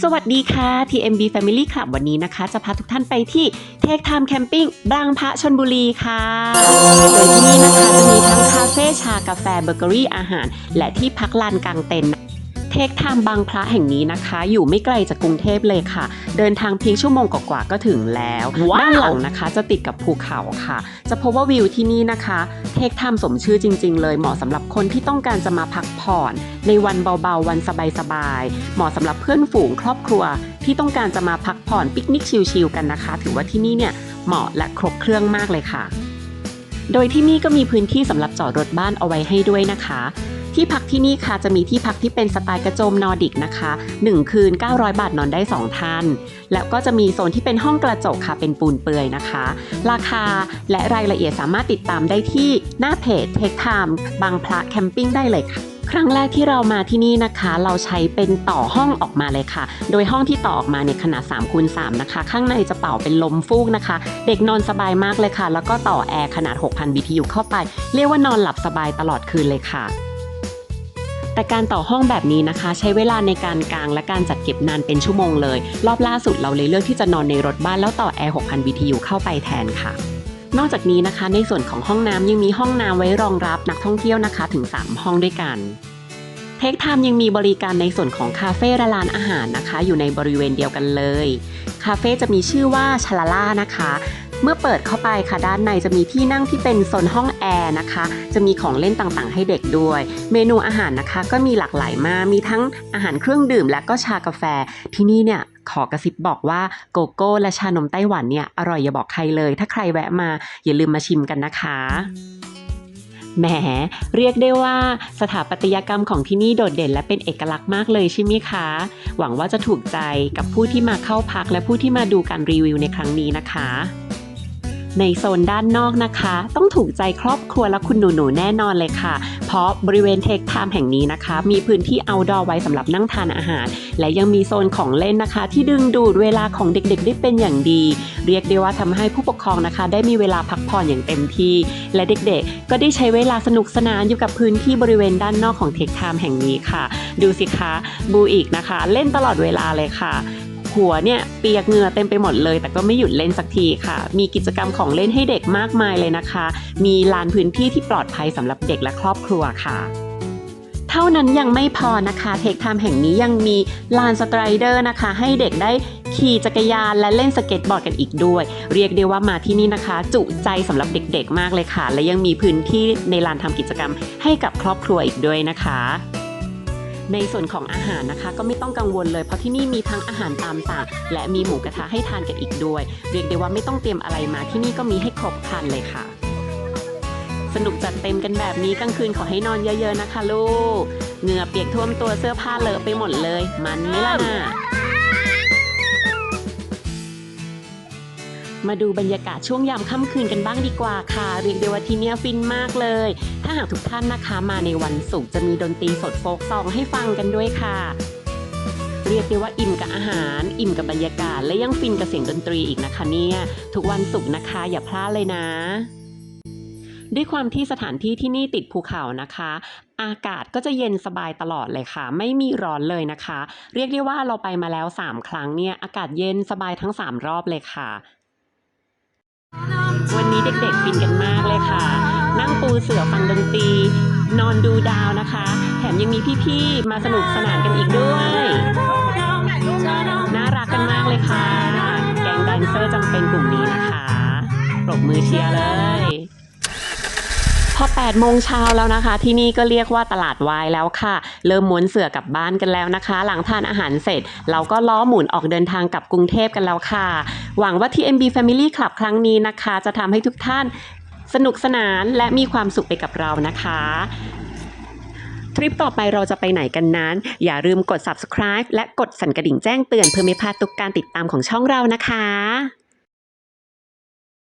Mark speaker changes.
Speaker 1: สวัสดีค่ะ TMB Family Club วันนี้นะคะ จะพาทุกท่านไปที่ Take Time Camping บางพระชนบุรีค่ะโดยที่นี่นะคะจะมีทั้งคาเฟ่ชากาแฟเบเกอรี่อาหาร และที่พักลานกลางเต็นท์ เทคไทม์บางพระแห่งนี้นะคะ อยู่ไม่ไกลจากกรุงเทพเลยค่ะ เดินทางเพียงชั่วโมงกว่าๆก็ถึงแล้ว
Speaker 2: ว้าว
Speaker 1: ด้านหลังนะคะจะติดกับภูเขาค่ะ จะพบว่าวิวที่นี่นะคะ เทคไทม์สมชื่อจริง ๆ เลยเหมาะสำหรับคนที่ต้องการจะมาพักผ่อน ในวันเบาๆ วันสบายๆเหมาะสำหรับเพื่อนฝูงครอบครัว ที่ต้องการจะมาพักผ่อนปิกนิกชิลๆกันนะคะ ถือว่าที่นี่เนี่ยเหมาะและครบเครื่องมากเลยค่ะ โดยที่นี่ก็มีพื้นที่สำหรับจอดรถบ้านเอาไว้ให้ด้วยนะคะ ที่พักที่นี่ค่ะจะมีที่พักที่เป็นสไตล์กระโจมนอร์ดิกนะคะ 1 คืน 900 บาทนอนได้ 2 ท่าน แล้วก็จะมีโซนที่เป็นห้องกระจกค่ะเป็นปูนเปื่อยนะคะ ราคาและรายละเอียดสามารถติดตามได้ที่หน้าเพจ Take Time บางพระแคมปิ้งได้เลยค่ะครั้งแรกที่เรามาที่นี่นะคะ เราใช้เป็นต่อห้องออกมาเลยค่ะ โดยห้องที่ต่อออกมาในขนาด3คูณ3นะคะ ข้างในจะเป่าเป็นลมฟูกนะคะ เด็กนอนสบายมากเลยค่ะ แล้วก็ต่อแอร์ขนาด 6,000 BTU เข้าไป เรียกว่านอนหลับสบายตลอดคืนเลยค่ะ แต่การต่อห้องแบบนี้นะคะ ใช้เวลาในการกางและการจัดเก็บนานเป็นชั่วโมงเลย รอบล่าสุดเราเลยเลือกที่จะนอนในรถบ้านแล้วต่อแอร์6,000 BTU เข้าไปแทนค่ะนอกจากนี้นะคะ ในส่วนของห้องน้ำยังมีห้องน้ำไว้รองรับนักท่องเที่ยวนะคะถึง 3 ห้องด้วยกันเทคไทม์ยังมีบริการในส่วนของคาเฟ่และร้านอาหารนะคะ อยู่ในบริเวณเดียวกันเลย คาเฟ่จะมีชื่อว่าชลาล่านะคะ เมื่อเปิดเข้าไปค่ะด้านในจะมีที่นั่งที่เป็นโซนห้องแอร์นะคะ จะมีของเล่นต่างๆ ให้เด็กด้วย เมนูอาหารนะคะก็มีหลากหลายมาก มีทั้งอาหารเครื่องดื่มและก็ชากาแฟ ที่นี่เนี่ยขอกระซิบบอกว่าโกโก้และชานมไต้หวันเนี่ยอร่อยอย่าบอกใครเลย ถ้าใครแวะมาอย่าลืมมาชิมกันนะคะแหมเรียกได้ว่าสถาปัตยกรรมของที่นี่โดดเด่นและเป็นเอกลักษณ์มากเลยใช่ไหมคะ หวังว่าจะถูกใจกับผู้ที่มาเข้าพักและผู้ที่มาดูการรีวิวในครั้งนี้นะคะ ในโซนด้านนอกนะคะ ต้องถูกใจครอบครัวและคุณหนูๆแน่นอนเลยค่ะ เพราะบริเวณเทคไทม์แห่งนี้นะคะ มีพื้นที่ outdoor ไว้สำหรับนั่งทานอาหาร และยังมีโซนของเล่นนะคะ ที่ดึงดูดเวลาของเด็กๆ ได้เป็นอย่างดี เรียกได้ว่าทำให้ผู้ปกครองนะคะ ได้มีเวลาพักผ่อนอย่างเต็มที่ และเด็กๆ ก็ได้ใช้เวลาสนุกสนานอยู่กับพื้นที่บริเวณด้านนอกของเทคไทม์แห่งนี้ค่ะ ดูสิคะบูอีกนะคะ เล่นตลอดเวลาเลยค่ะ หัวเนี่ยเปียกเหงื่อเต็มไปหมดเลย แต่ก็ไม่หยุดเล่นสักทีค่ะ มีกิจกรรมของเล่นให้เด็กมากมายเลยนะคะ มีลานพื้นที่ที่ปลอดภัยสำหรับเด็กและครอบครัวค่ะเท่านั้นยังไม่พอนะคะเทคไทม์แห่งนี้ยังมีลานสไตรเดอร์นะคะ ให้เด็กได้ขี่จักรยานและเล่นสเก็ตบอร์ดกันอีกด้วย เรียกได้ว่ามาที่นี่นะคะ จุใจสำหรับเด็กๆมากเลยค่ะ และยังมีพื้นที่ในลานทำกิจกรรมให้กับครอบครัวอีกด้วยนะคะ ในส่วนของอาหารนะคะ ก็ไม่ต้องกังวลเลยเพราะที่นี่มีทั้งอาหารตามสั่งและมีหมูกระทะให้ทานกันอีกด้วย เรียกได้ว่าไม่ต้องเตรียมอะไรมาที่นี่ก็มีให้ครบครันเลยค่ะ สนุกจัดเต็มกันแบบนี้กลางคืนขอให้นอนเยอะๆนะคะลูกเหงื่อเปียกท่วมตัวเสื้อผ้าเลอะไปหมดเลย มันไหม่ล่ะ มาดูบรรยากาศช่วงยามค่ำคืนกันบ้างดีกว่าค่ะ เรียกได้ว่าที่เนี่ยฟินมากเลย ถ้าหากทุกท่านนะคะมาในวันศุกร์จะมีดนตรีสดโฟกซองให้ฟังกันด้วยค่ะ เรียกได้ว่าอิ่มกับอาหาร อิ่มกับบรรยากาศและยังฟินกับเสียงดนตรีอีกนะคะเนี่ยทุกวันศุกร์นะคะอย่าพลาดเลยนะด้วยความที่สถานที่ที่นี่ติดภูเขานะคะ อากาศก็จะเย็นสบายตลอดเลยค่ะ ไม่มีร้อนเลยนะคะ เรียกได้ว่าเราไปมาแล้ว 3 ครั้งเนี่ย อากาศเย็นสบายทั้ง 3 รอบเลยค่ะ วันนี้เด็กๆฟินกันมากเลยค่ะ นั่งปูเสือฟังดนตรี นอนดูดาวนะคะ แถมยังมีพี่ๆ มาสนุกสนานกันอีกด้วย น่ารักกันมากเลยค่ะ แกงแดนเซอร์จำเป็นกลุ่มนี้นะคะ ปรบมือเชียร์เลย อ 8 โมงเช้าแล้วนะคะ ที่นี่ก็เรียกว่าตลาดวายแล้วค่ะ เริ่มม้วนเสือกลับบ้านกันแล้วนะคะ หลังทานอาหารเสร็จ เราก็ล้อหมุนออกเดินทางกลับกรุงเทพกันแล้วค่ะ หวังว่า TMB Family Club ครั้งนี้นะคะ จะทำให้ทุกท่านสนุกสนานและมีความสุขไปกับเรานะคะทริปต่อไปเราจะไปไหนกันนั้น อย่าลืมกด subscribe และกดสั่นกระดิ่งแจ้งเตือนเพื่อไม่พลาดทุกการติดตามของช่องเรานะคะ